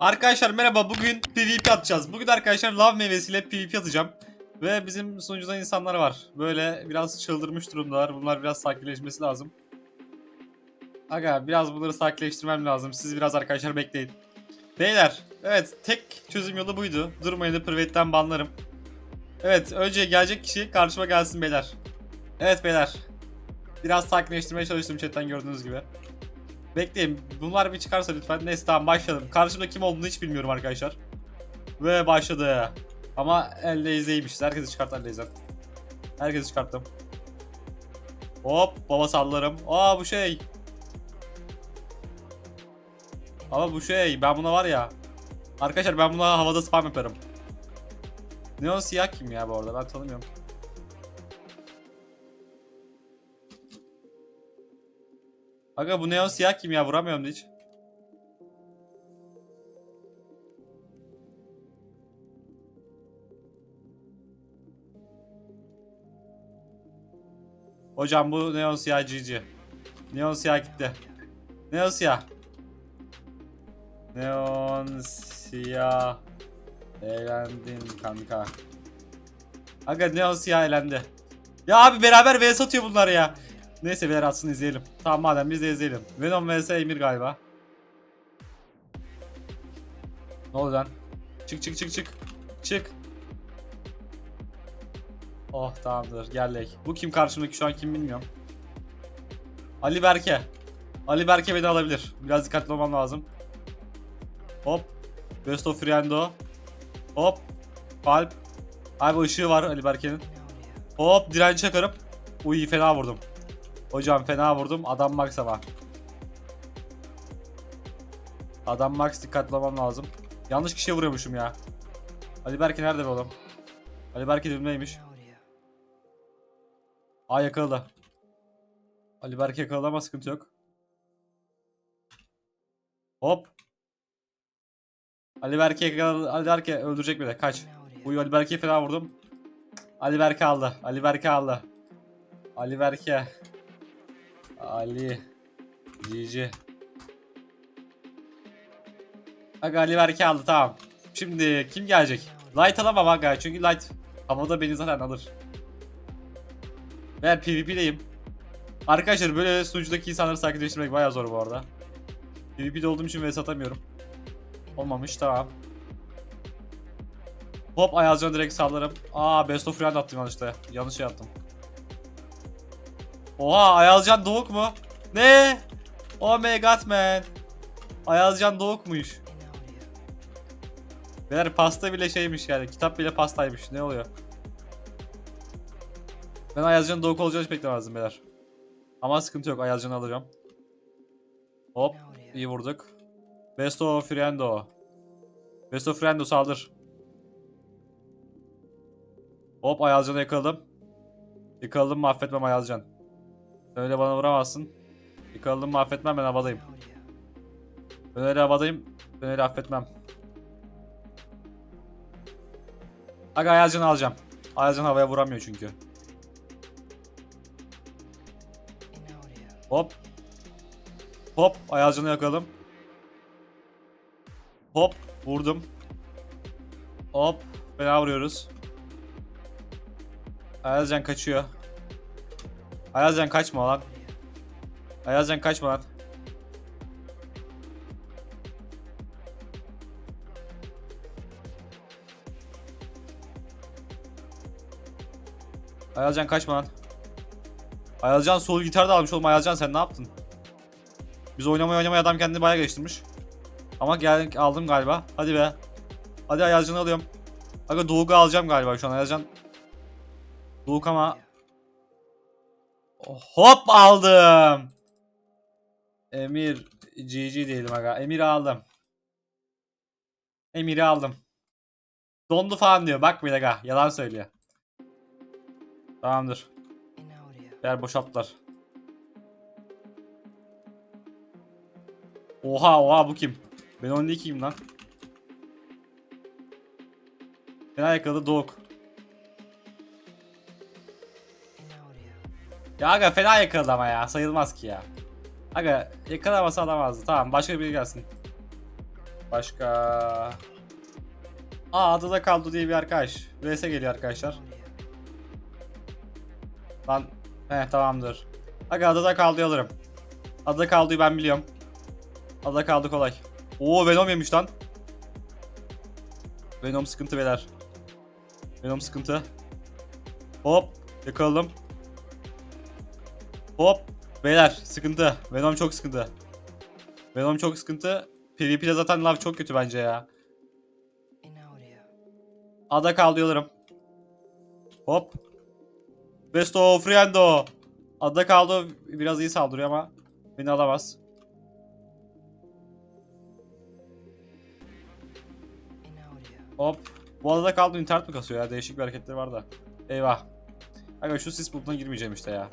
Arkadaşlar merhaba bugün PvP atacağız. Bugün arkadaşlar lav meyvesiyle PvP atacağım. Ve bizim sunucuda insanlar var. Böyle biraz çıldırmış durumdalar. Bunlar biraz sakinleşmesi lazım. Aga biraz bunları sakinleştirmem lazım. Siz biraz arkadaşlar bekleyin. Beyler evet tek çözüm yolu buydu. Durmayın da private'den banlarım. Evet önce gelecek kişi karşıma gelsin beyler. Evet beyler. Biraz sakinleştirmeye çalıştım chatten gördüğünüz gibi. Bekleyin. Bunlar bir çıkarsa lütfen. Neyse tamam başlayalım. Karşımda kim olduğunu hiç bilmiyorum arkadaşlar. Ve başladı. Ama elde izleymişiz. Herkesi çıkart elde izlen. Herkesi çıkarttım. Hop baba sallarım. Aa bu şey. Ama bu şey ben buna var ya. Arkadaşlar ben buna havada spam yaparım. Neon siyah kim ya bu arada ben tanımıyorum. Aga bu neon siyah kim ya vuramıyorum hiç. Hocam bu neon siyah GG. Neon siyah gitti. Neon siyah. Neon siyah. Eğlendin kanka. Aga neon siyah elendi. Ya abi beraber vs atıyor bunlar ya. Neyse beyler atsın izleyelim. Tamam madem biz de izleyelim. Venom vs Emir galiba. Ne oldu lan? Çık çık çık çık. Çık. Oh tamamdır geldik. Bu kim karşımdaki şu an kim bilmiyorum. Ali Berke. Ali Berke beni alabilir. Biraz dikkatli olmam lazım. Hop. Best of Friendo. Hop. Kalp. Abi ışığı var Ali Berke'nin. Hop direnç çakarım. Uy fena vurdum. Hocam fena vurdum. Adam Max ama. Adam Max dikkatli olmam lazım. Yanlış kişiye vuruyormuşum ya. Ali Berke nerede be oğlum? Ali Berke dibimdeymiş. Aa yakaladı. Ali Berke yakaladı ama sıkıntı yok. Hop. Ali Berke yakaladı. Ali Berke öldürecek beni. Kaç. Uy Ali Berke'ye fena vurdum. Ali Berke aldı. Ali Berke aldı. Ali Berke. Ali. GG. Aga Ali Berke aldı tamam. Şimdi kim gelecek? Light alamam aga çünkü Light havada beni zaten alır. Ben PvP'deyim. Arkadaşlar böyle sunucudaki insanları sakinleştirmek bayağı zor bu arada. PvP'de olduğum için vs atamıyorum. Olmamış tamam. Hop Ayazcan'a direkt sallarım. Aa best of friend attım yanlışta. Yanlış şey yaptım. Oha Ayazcan Doğuk mu? Ne? Oh my god man. Ayazcan Doğuk'muş. Beyler pasta bile şeymiş yani. Kitap bile pastaymış. Ne oluyor? Ben Ayazcan'ın Doğuk olacağını hiç beklemezdim beyler. Ama sıkıntı yok. Ayazcan'ı alacağım. Hop. iyi vurduk. Best of Friendo. Best of Friendo saldır. Hop Ayazcan'ı yakaladım. Yakaladım mı affetmem Ayazcan. Öyle bana vuramazsın. Yakaladım mı affetmem ben havadayım. Ben öyle havadayım. Ben öyle affetmem. Aga Ayazcan'ı alacağım. Ayazcan havaya vuramıyor çünkü. Hop. Hop Ayazcan'ı yakaladım. Hop vurdum. Hop fena vuruyoruz. Ayazcan kaçıyor. Ayazcan kaçma lan. Ayazcan kaçma lan. Ayazcan kaçma lan. Ayazcan sol gitar da almış oğlum. Ayazcan sen ne yaptın? Biz oynamaya oynamaya adam kendini bayağı geliştirmiş. Ama gel aldım galiba. Hadi be. Hadi Ayazcan'ı alıyorum. Aga Doğuk'u alacağım galiba şu an. Ayazcan Doğuk ama Hop aldım. Emir GG diyelim aga. Emir'i aldım. Emir'i aldım. Dondu falan diyor. Bak bir aga. Yalan söylüyor. Tamamdır. Yer boşalttılar. Oha oha bu kim? Ben onun ikiyim lan. Fena yakaladı Doğuk. Ya aga fena yakaladı ama ya. Sayılmaz ki ya. Aga yakalamasa alamazdı. Tamam başka biri gelsin. Başka... Aa adada kaldı diye bir arkadaş. VS geliyor arkadaşlar. Lan he tamamdır. Aga adada kaldı alırım. Adada kaldığı ben biliyorum. Adada kaldı kolay. Oo Venom yemiş lan. Venom sıkıntı beyler. Venom sıkıntı. Hop yakaladım. Hop beyler sıkıntı. Venom çok sıkıntı. Venom çok sıkıntı. PvP'de zaten lav çok kötü bence ya. Ada kaldı alırım. Hop. Besto Friendo. Ada kaldı biraz iyi saldırıyor ama beni alamaz. Hop. Bu adada kaldı internet mi kasıyor ya? Değişik bir hareketleri var da. Eyvah. Aga şu sis bulutuna girmeyeceğim işte ya.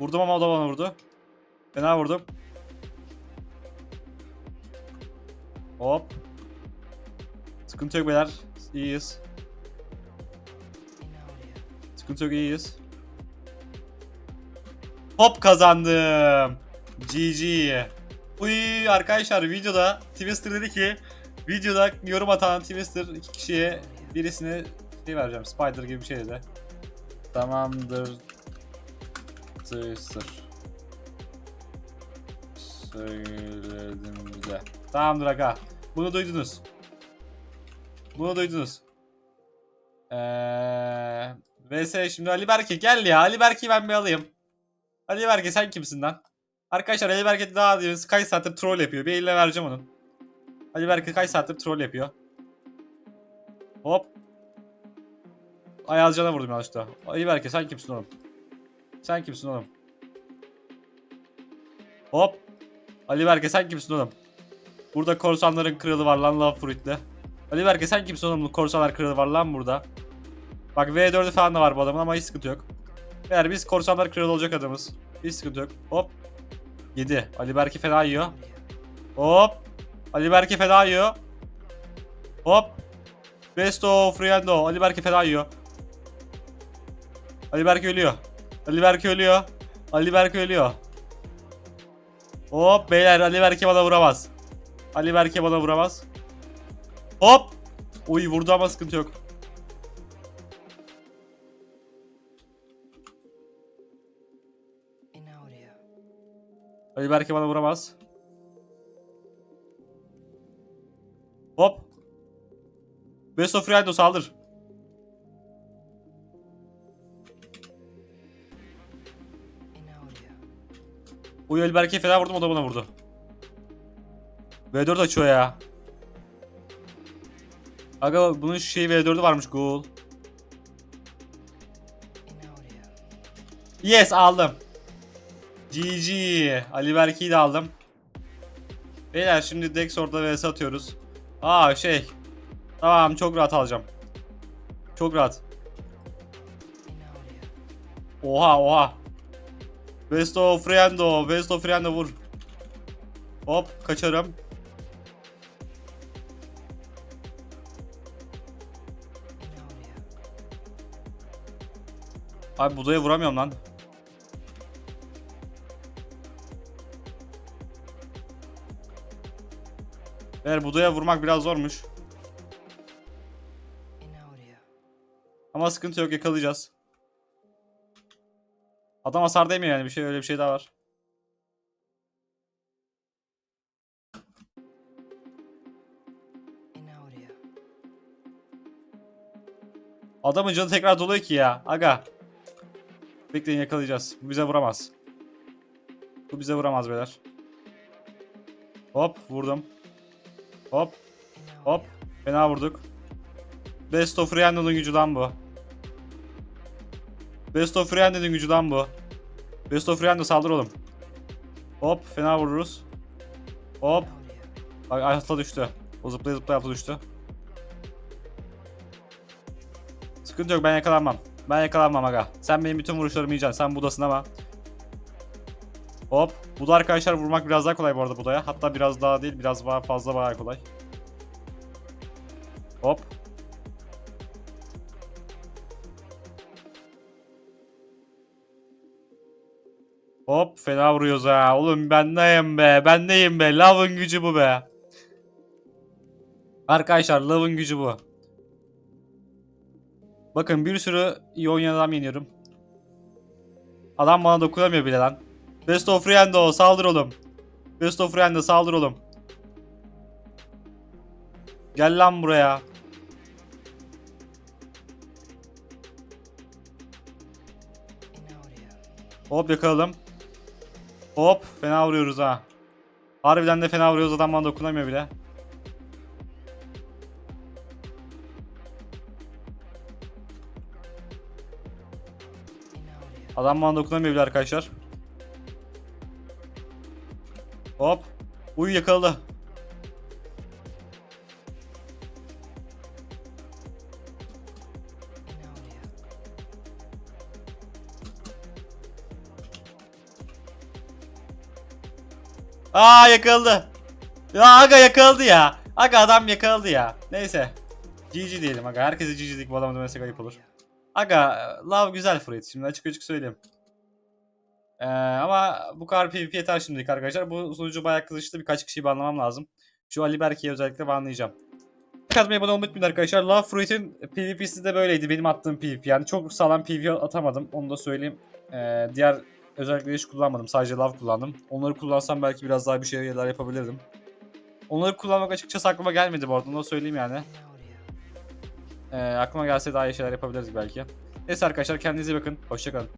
Vurdum ama o da bana vurdu. Fena vurdum. Hop. Sıkıntı yok beyler. İyiyiz. Sıkıntı yok iyiyiz. Hop kazandım. GG. Uy arkadaşlar videoda Twister dedi ki videoda yorum atan Twister iki kişiye birisine şey vereceğim. Spider gibi bir şey dedi. Tamamdır. Twister. Söyledim bile. Tamamdır aga. Bunu duydunuz. Bunu duydunuz. Eee... VS şimdi Ali Berke gel ya. Ali Berke'yi ben bir alayım. Ali Berke sen kimsin lan? Arkadaşlar Ali Berke daha diyoruz kaç saattir troll yapıyor. Bir eline vereceğim onun. Ali Berke kaç saattir troll yapıyor. Hop. Ayazcan'a vurdum yanlışlıkla. Ali Berke sen kimsin oğlum? Sen kimsin oğlum? Hop. Ali Berke sen kimsin oğlum? Burada korsanların kralı var lan Love Fruit'le. Ali Berke sen kimsin oğlum? Korsanlar kralı var lan burada. Bak V4'ü falan da var bu adamın ama hiç sıkıntı yok. Eğer biz korsanlar kralı olacak adamız. Hiç sıkıntı yok. Hop. 7. Ali Berke fena yiyor. Hop. Ali Berke fena yiyor. Hop. Besto Friendo. Ali Berke fena yiyor. Ali Berke ölüyor. Ali Berke ölüyor. Ali Berke ölüyor. Hop beyler Ali Berke bana vuramaz. Ali Berke bana vuramaz. Hop. Uy vurdu ama sıkıntı yok. Ali Berke bana vuramaz. Hop. Besto Friendo saldır. Uy Ali Berke'ye fena vurdum o da bana vurdu. V4 açıyor ya. Aga bunun şey V4'ü varmış ghoul. Yes aldım. GG. Ali Berke'yi de aldım. Beyler şimdi Dex orada vs atıyoruz. Aa şey. Tamam çok rahat alacağım. Çok rahat. Oha oha. Besto Friendo. Besto Friendo vur. Hop kaçarım. Abi budaya vuramıyorum lan. Eğer budaya vurmak biraz zormuş. Ama sıkıntı yok yakalayacağız. Adam hasar demiyor yani bir şey öyle bir şey daha var. Adamın canı tekrar doluyor ki ya. Aga. Bekleyin yakalayacağız. Bu bize vuramaz. Bu bize vuramaz beyler. Hop vurdum. Hop. Hop. Fena vurduk. Best of Rihana'nın gücü lan bu. Best of Rihana'nın gücü lan bu. Best of Rihanna saldır oğlum. Hop fena vururuz. Hop. Bak alta düştü. O zıplaya zıplaya alta düştü. Sıkıntı yok ben yakalanmam. Ben yakalanmam aga. Sen benim bütün vuruşlarımı yiyeceksin. Sen budasın ama. Hop. Bu da arkadaşlar vurmak biraz daha kolay bu arada budaya. Hatta biraz daha değil biraz daha fazla bayağı kolay. Hop. Hop fena vuruyoruz ha. Oğlum ben neyim be? Ben neyim be? Love'ın gücü bu be. Arkadaşlar Love'ın gücü bu. Bakın bir sürü iyi oynayan adam yeniyorum. Adam bana dokunamıyor bile lan. Best of Friendo saldır oğlum. Best of Friendo saldır oğlum. Gel lan buraya. Hop yakaladım. Hop fena vuruyoruz ha. Harbiden de fena vuruyoruz adam bana dokunamıyor bile. Adam bana dokunamıyor bile arkadaşlar. Hop. Uy yakaladı. Aa yakaladı. Ya aga yakaladı ya. Aga adam yakaladı ya. Neyse. GG diyelim aga. Herkese GG dedik bu adamı demesek ayıp olur. Aga love güzel Fred. Şimdi açık açık söyleyeyim. Ee, ama bu kadar PvP yeter şimdilik arkadaşlar. Bu sunucu bayağı kızıştı. Birkaç kişiyi banlamam lazım. Şu Ali Berke'yi özellikle banlayacağım. Katmayı abone olmayı unutmayın arkadaşlar. Love Fruit'in PvP'si de böyleydi. Benim attığım PvP. Yani çok sağlam PvP atamadım. Onu da söyleyeyim. Ee, diğer özellikle hiç kullanmadım. Sadece Love kullandım. Onları kullansam belki biraz daha bir şeyler yapabilirdim. Onları kullanmak açıkçası aklıma gelmedi bu arada. Onu söyleyeyim yani. Ee, aklıma gelse daha iyi şeyler yapabiliriz belki. Neyse arkadaşlar kendinize bakın. Hoşçakalın.